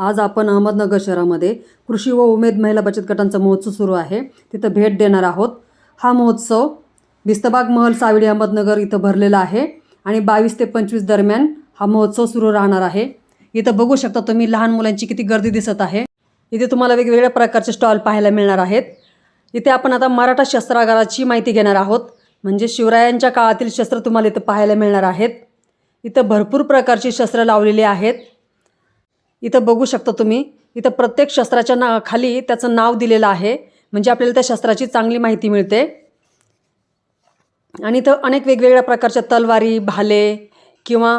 आज आपण अहमदनगर शहरामध्ये कृषी व उमेद महिला बचत गटांचा महोत्सव सुरू आहे. तिथं भेट देणार आहोत. हा महोत्सव भिस्तबाग महल सावडी अहमदनगर इथं भरलेला आहे आणि बावीस ते पंचवीस दरम्यान हा महोत्सव सुरू राहणार आहे. इथं बघू शकता तुम्ही लहान मुलांची किती गर्दी दिसत आहे. इथे तुम्हाला वेगवेगळ्या प्रकारचे स्टॉल पाहायला मिळणार आहेत. इथे आपण आता मराठा शस्त्रागाराची माहिती घेणार आहोत. म्हणजे शिवरायांच्या काळातील शस्त्र तुम्हाला इथं पाहायला मिळणार आहेत. इथं भरपूर प्रकारची शस्त्र लावलेली आहेत. इथं बघू शकता तुम्ही. इथं प्रत्येक शस्त्राच्या ना खाली त्याचं नाव दिलेलं आहे. म्हणजे आपल्याला त्या शस्त्राची चांगली माहिती मिळते. आणि इथं अनेक वेगवेगळ्या प्रकारच्या तलवारी भाले किंवा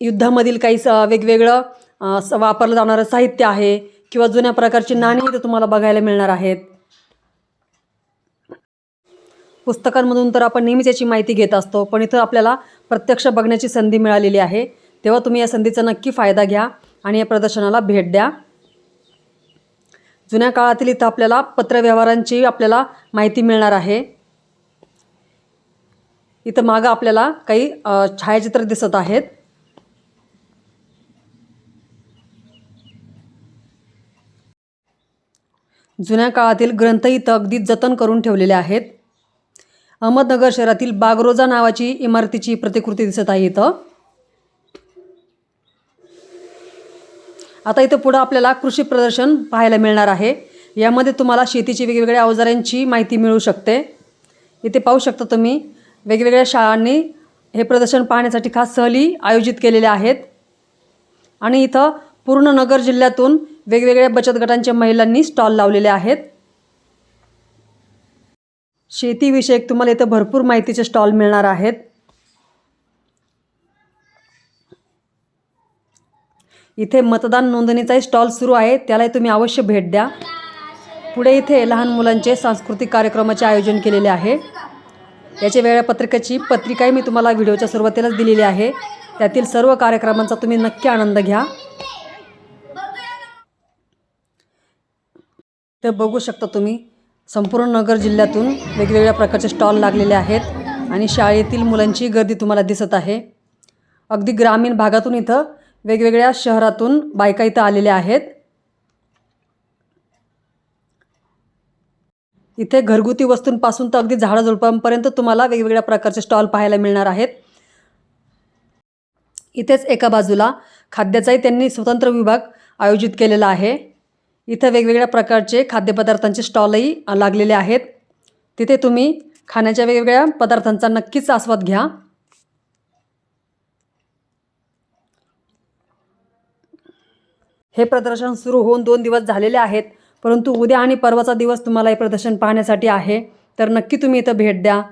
युद्धामधील काही स वेगवेगळं स वापरलं जाणारं साहित्य आहे किंवा जुन्या प्रकारची नाणी इथं तुम्हाला बघायला मिळणार आहेत. पुस्तकांमधून तर आपण नेहमीच याची माहिती घेत असतो पण इथं आपल्याला प्रत्यक्ष बघण्याची संधी मिळालेली आहे. तेव्हा तुम्ही या संधीचा नक्की फायदा घ्या आणि या प्रदर्शनाला भेट द्या. जुन्या काळातील इथं आपल्याला पत्रव्यवहारांची आपल्याला माहिती मिळणार आहे. इथं मागं आपल्याला काही छायाचित्र दिसत आहेत. जुन्या काळातील ग्रंथ इथं अगदी जतन करून ठेवलेले आहेत. अहमदनगर शहरातील बागरोजा नावाची इमारतीची प्रतिकृती दिसत आहे इथं. आता इथं पुढं आपल्याला कृषी प्रदर्शन पाहायला मिळणार आहे. यामध्ये तुम्हाला शेतीची वेगवेगळ्या अवजारांची माहिती मिळू शकते. इथे पाहू शकता तुम्ही वेगवेगळ्या शाळांनी हे प्रदर्शन पाहण्यासाठी खास सहली आयोजित केलेल्या आहेत. आणि इथं पूर्ण नगर जिल्ह्यातून वेगवेगळ्या बचत गटांच्या महिलांनी स्टॉल लावलेले आहेत. शेतीविषयक तुम्हाला इथं भरपूर माहितीचे स्टॉल मिळणार आहेत. इथे मतदान नोंदणीचाही स्टॉल सुरू आहे. त्यालाही तुम्ही अवश्य भेट द्या. पुढे इथे लहान मुलांचे सांस्कृतिक कार्यक्रमाचे आयोजन केलेले आहे. याच्या वेळापत्रकाची पत्रिकाही मी तुम्हाला व्हिडिओच्या सुरुवातीलाच दिलेली आहे. त्यातील सर्व कार्यक्रमांचा तुम्ही नक्की आनंद घ्या. तर बघू शकता तुम्ही संपूर्ण नगर जिल्ह्यातून वेगवेगळ्या प्रकारचे स्टॉल लागलेले आहेत आणि शाळेतील मुलांची गर्दी तुम्हाला दिसत आहे. अगदी ग्रामीण भागातून इथं वेगवेगळ्या शहरातून बायका इथं आलेल्या आहेत. इथे घरगुती वस्तूंपासून तर अगदी झाडं झुडपांपर्यंत तुम्हाला वेगवेगळ्या प्रकारचे स्टॉल पाहायला मिळणार आहेत. इथेच एका बाजूला खाद्याचाही त्यांनी स्वतंत्र विभाग आयोजित केलेला आहे. इथं वेगवेगळ्या प्रकारचे खाद्यपदार्थांचे स्टॉलही लागलेले आहेत. तिथे तुम्ही खाण्याच्या वेगवेगळ्या पदार्थांचा नक्कीच आस्वाद घ्या. हे प्रदर्शन सुरू होऊन दोन दिवस झालेले आहेत परंतु उद्या आणि परवाचा दिवस तुम्हाला हे प्रदर्शन पाहण्यासाठी आहे. तर नक्की तुम्ही इथं भेट द्या.